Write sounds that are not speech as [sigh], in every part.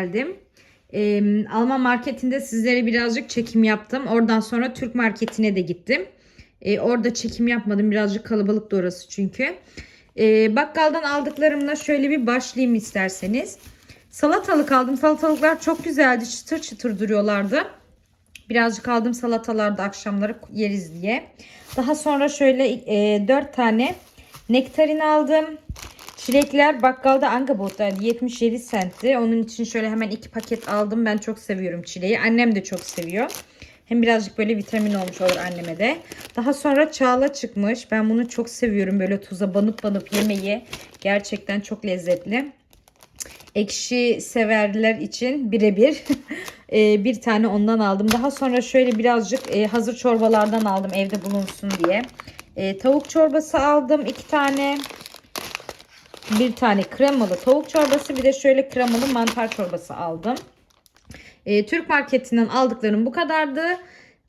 Geldim. Ee, Alman marketinde sizlere birazcık çekim yaptım. Oradan sonra Türk marketine de gittim. Ee, orada çekim yapmadım. Birazcık kalabalıktı orası çünkü. Ee, bakkaldan aldıklarımla şöyle bir başlayayım isterseniz. Salatalık aldım. Salatalıklar çok güzeldi. Çıtır çıtır duruyorlardı. Birazcık aldım salatalarda akşamları yeriz diye. Daha sonra şöyle e, 4 tane nektarin aldım. Çilekler bakkalda Angabot'taydı 77 centti. Onun için şöyle hemen iki paket aldım. Ben çok seviyorum çileği. Annem de çok seviyor. Hem birazcık böyle vitamin olmuş olur anneme de. Daha sonra çağla çıkmış. Ben bunu çok seviyorum. Böyle tuza banıp banıp yemeyi. Gerçekten çok lezzetli. Ekşi severler için birebir [laughs] e, bir tane ondan aldım. Daha sonra şöyle birazcık e, hazır çorbalardan aldım evde bulunsun diye. E, tavuk çorbası aldım iki tane. Bir tane kremalı tavuk çorbası bir de şöyle kremalı mantar çorbası aldım. E, Türk marketinden aldıklarım bu kadardı.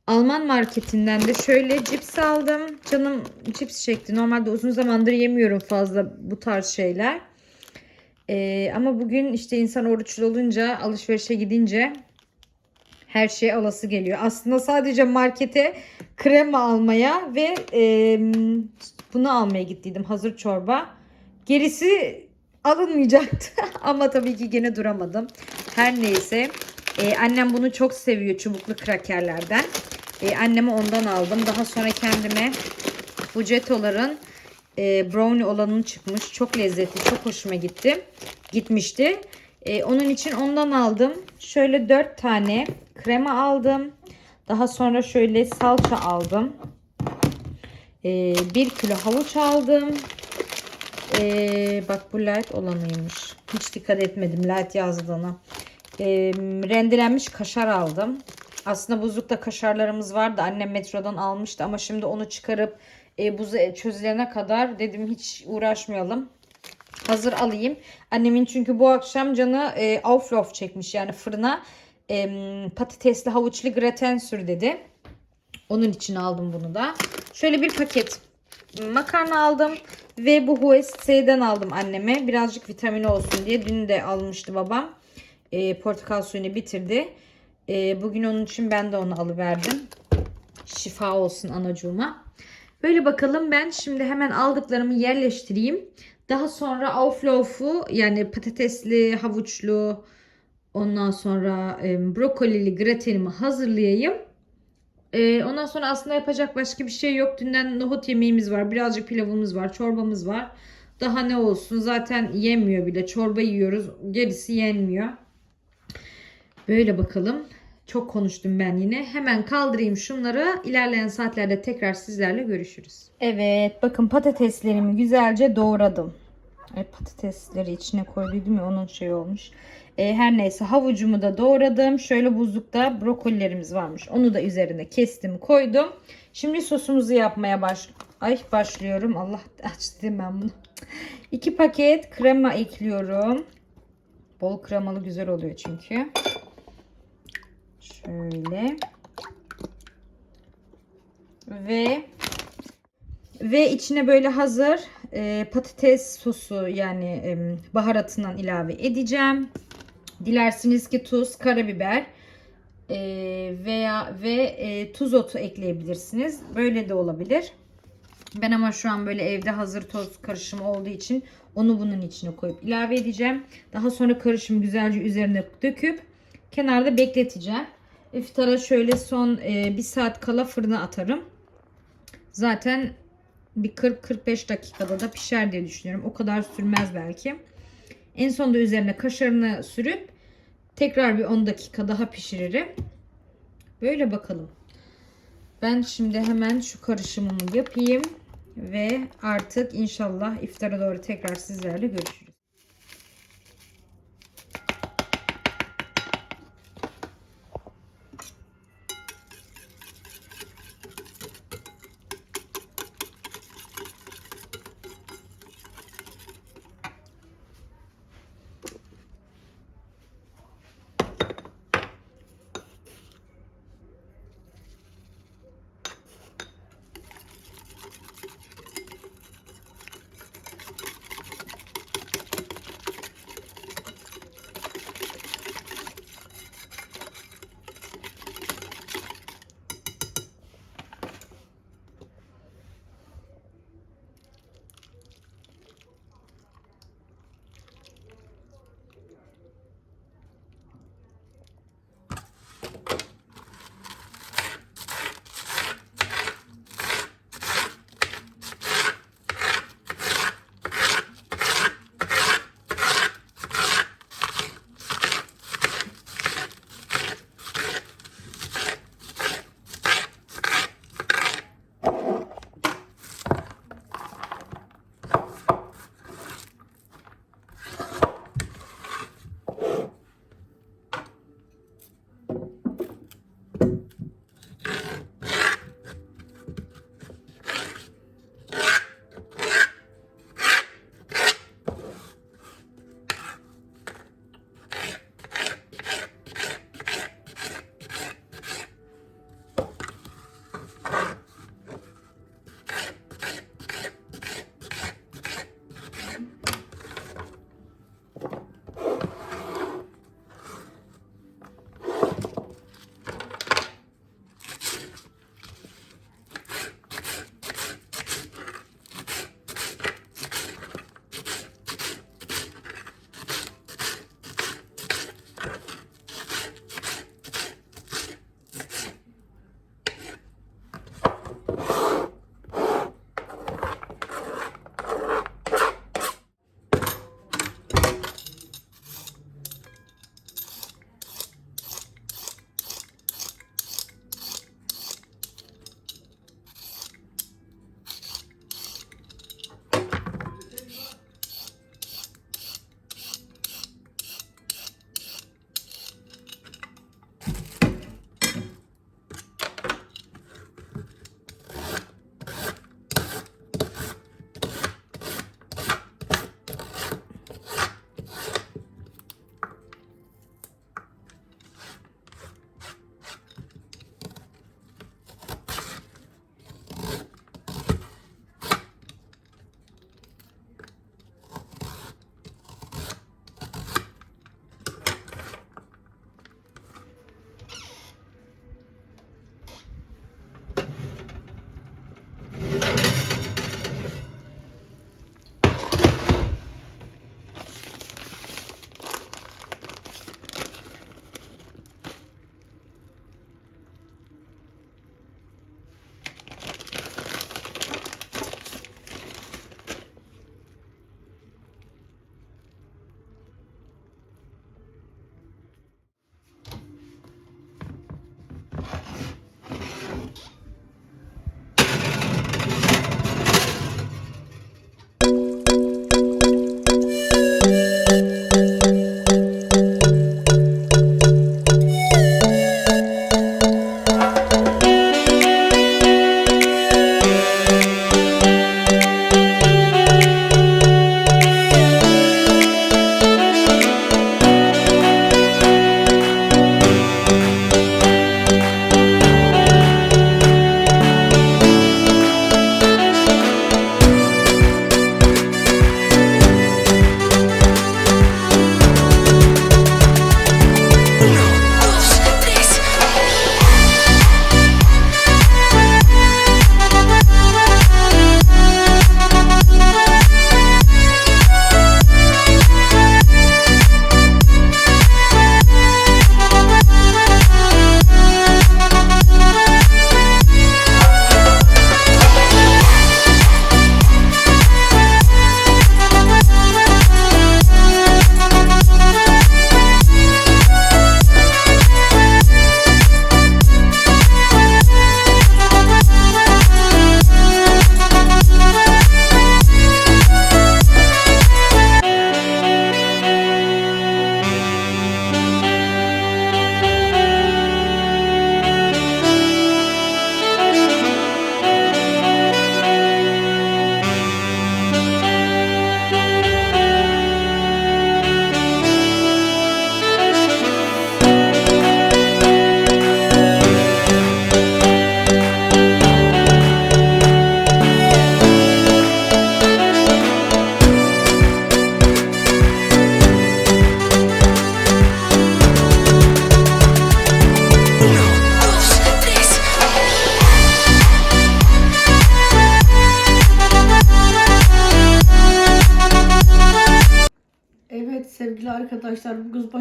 Alman marketinden de şöyle cips aldım. Canım cips çekti. Normalde uzun zamandır yemiyorum fazla bu tarz şeyler. Ee, ama bugün işte insan oruçlu olunca alışverişe gidince her şey alası geliyor. Aslında sadece markete krema almaya ve e, bunu almaya gittiydim hazır çorba. Gerisi alınmayacaktı [laughs] ama tabii ki gene duramadım. Her neyse e, annem bunu çok seviyor çubuklu krakerlerden. E, anneme ondan aldım. Daha sonra kendime Fuceto'ların e, brownie olanın çıkmış. Çok lezzetli. Çok hoşuma gitti. Gitmişti. E, onun için ondan aldım. Şöyle 4 tane krema aldım. Daha sonra şöyle salça aldım. E, 1 kilo havuç aldım. E, bak bu light olanıymış. Hiç dikkat etmedim light yazdığına. E, rendelenmiş kaşar aldım. Aslında buzlukta kaşarlarımız vardı. Annem metrodan almıştı ama şimdi onu çıkarıp e, buzu çözülene kadar dedim hiç uğraşmayalım. Hazır alayım. Annemin çünkü bu akşam canı e, auflauf çekmiş yani fırına e, patatesli havuçlu graten sür dedi. Onun için aldım bunu da. Şöyle bir paket makarna aldım ve bu HUSC'den aldım anneme. Birazcık vitamini olsun diye. Dün de almıştı babam. E, portakal suyunu bitirdi. E, bugün onun için ben de onu alıverdim. Şifa olsun anacığıma. Böyle bakalım ben şimdi hemen aldıklarımı yerleştireyim. Daha sonra auflauf'u yani patatesli, havuçlu, ondan sonra e, brokolili gratenimi hazırlayayım. E, ondan sonra aslında yapacak başka bir şey yok. Dünden nohut yemeğimiz var. Birazcık pilavımız var. Çorbamız var. Daha ne olsun zaten yemiyor bile. Çorba yiyoruz. Gerisi yenmiyor. Böyle bakalım. Çok konuştum ben yine. Hemen kaldırayım şunları. İlerleyen saatlerde tekrar sizlerle görüşürüz. Evet bakın patateslerimi güzelce doğradım. Patatesleri içine koyduydum ya onun şey olmuş. E, her neyse havucumu da doğradım. Şöyle buzlukta brokolilerimiz varmış. Onu da üzerine kestim koydum. Şimdi sosumuzu yapmaya baş Ay başlıyorum. Allah [laughs] açtım ben bunu. İki paket krema ekliyorum. Bol kremalı güzel oluyor çünkü. Şöyle. Ve ve içine böyle hazır e, patates sosu yani e, baharatından ilave edeceğim. Dilersiniz ki tuz, karabiber e, veya ve e, tuz otu ekleyebilirsiniz. Böyle de olabilir. Ben ama şu an böyle evde hazır toz karışımı olduğu için onu bunun içine koyup ilave edeceğim. Daha sonra karışımı güzelce üzerine döküp kenarda bekleteceğim. İftara şöyle son e, bir saat kala fırına atarım. Zaten bir 40-45 dakikada da pişer diye düşünüyorum. O kadar sürmez belki. En sonunda üzerine kaşarını sürüp tekrar bir 10 dakika daha pişiririm. Böyle bakalım. Ben şimdi hemen şu karışımımı yapayım ve artık inşallah iftara doğru tekrar sizlerle görüşürüz.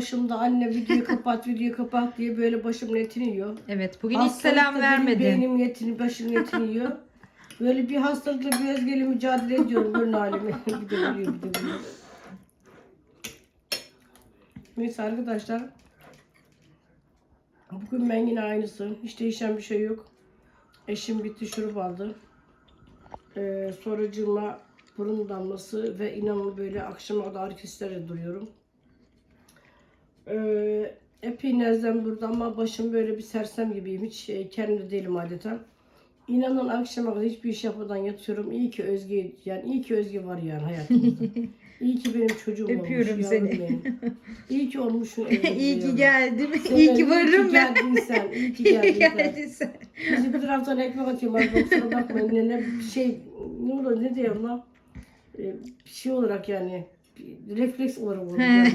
Başımda anne video kapat video kapat diye böyle başımın etini yiyor. Evet bugün hiç Hastalıkta selam benim vermedin. Beynim etini, başımın etini yiyor. Böyle bir hastalıkla bir özgeyle mücadele ediyorum. Görün halimi. [laughs] bir de vuruyor bir de vuruyor. Neyse arkadaşlar. Bugün ben yine aynısı. Hiç değişen bir şey yok. Eşim gitti şurup aldı. Ee, sonracığıma burun damlası ve inanın böyle akşama kadar kesicilerle duruyorum. Ee, epey nezlem durdu ama başım böyle bir sersem gibiyim. Hiç e, kendimde değilim adeta. İnanın akşama kadar hiçbir iş yapmadan yatıyorum. İyi ki Özge, yani iyi ki Özge var yani hayatımda. [laughs] İyi ki benim çocuğum Öpüyorum olmuş. seni. yavrum benim. İyi ki olmuşsun. evimde [laughs] İyi ki yavrum. geldim. Sen İyi öyle, ki varım ben. geldin sen. İyi ki [laughs] İyi geldin ki sen. geldin sen. Bizi bir taraftan ekmek atıyorum. Abi kusura bakmayın. Ne, ne şey ne olur ne diyorum lan? Ee, bir şey olarak yani bir refleks olarak yani.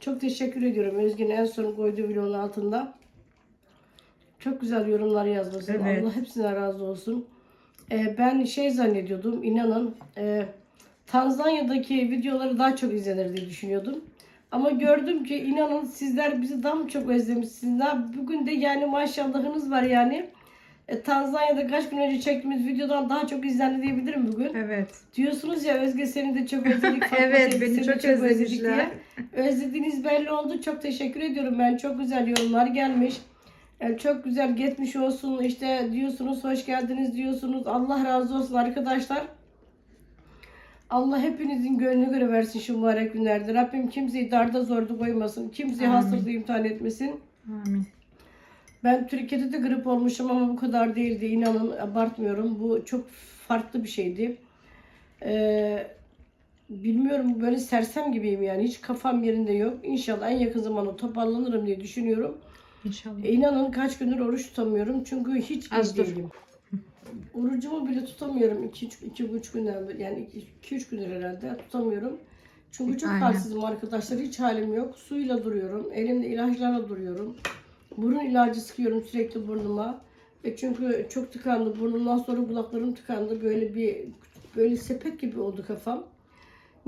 Çok teşekkür ediyorum. Özgün en son koyduğu videonun altında. Çok güzel yorumlar yazması. Evet. Allah hepsine razı olsun. Ee, ben şey zannediyordum. inanın e, Tanzanya'daki videoları daha çok izlenir diye düşünüyordum. Ama gördüm ki inanın sizler bizi daha mı çok özlemişsiniz. Bugün de yani maşallahınız var yani. E, Tanzanya'da kaç gün önce çektiğimiz videodan daha çok izlendi diyebilirim bugün. Evet. Diyorsunuz ya Özge seni de çok özledik. [laughs] Evet, beni çok özledik özlemişler. diye. Özlediğiniz belli oldu. Çok teşekkür ediyorum ben. Çok güzel yorumlar gelmiş. Yani çok güzel geçmiş olsun. İşte diyorsunuz hoş geldiniz diyorsunuz. Allah razı olsun arkadaşlar. Allah hepinizin gönlünü göre versin şu mübarek günlerde. Rabbim kimseyi darda zorda koymasın. Kimseyi hastalıkla imtihan etmesin. Amin. Ben Türkiye'de de grip olmuşum ama bu kadar değildi. İnanın abartmıyorum. Bu çok farklı bir şeydi. Ee, bilmiyorum böyle sersem gibiyim yani. Hiç kafam yerinde yok. İnşallah en yakın zamanda toparlanırım diye düşünüyorum. İnşallah. E, inanın kaç gündür oruç tutamıyorum. Çünkü hiç iyi Az dur. değilim. [laughs] Orucumu bile tutamıyorum. 2-3 günden beri. Yani 2-3 gündür herhalde tutamıyorum. Çünkü çok Aynen. halsizim arkadaşlar. Hiç halim yok. Suyla duruyorum. Elimde ilaçlarla duruyorum. Burun ilacı sıkıyorum sürekli burnuma. E çünkü çok tıkandı. Burnumdan sonra kulaklarım tıkandı. Böyle bir böyle sepet gibi oldu kafam.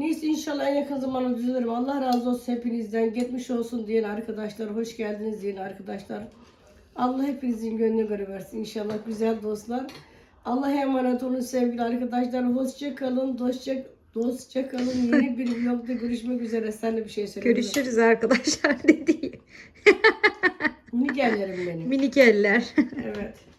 Neyse inşallah en yakın zamanda düzelirim. Allah razı olsun hepinizden. Geçmiş olsun diyen arkadaşlar. Hoş geldiniz diyen arkadaşlar. Allah hepinizin gönlüne göre versin inşallah güzel dostlar. Allah'a emanet olun sevgili arkadaşlar. Hoşça kalın. Dostça, dostça kalın. Yeni [laughs] bir vlogda görüşmek üzere. Sen de bir şey söyle. Görüşürüz arkadaşlar [laughs] dedi. Minik ellerim benim. Minik eller. Evet.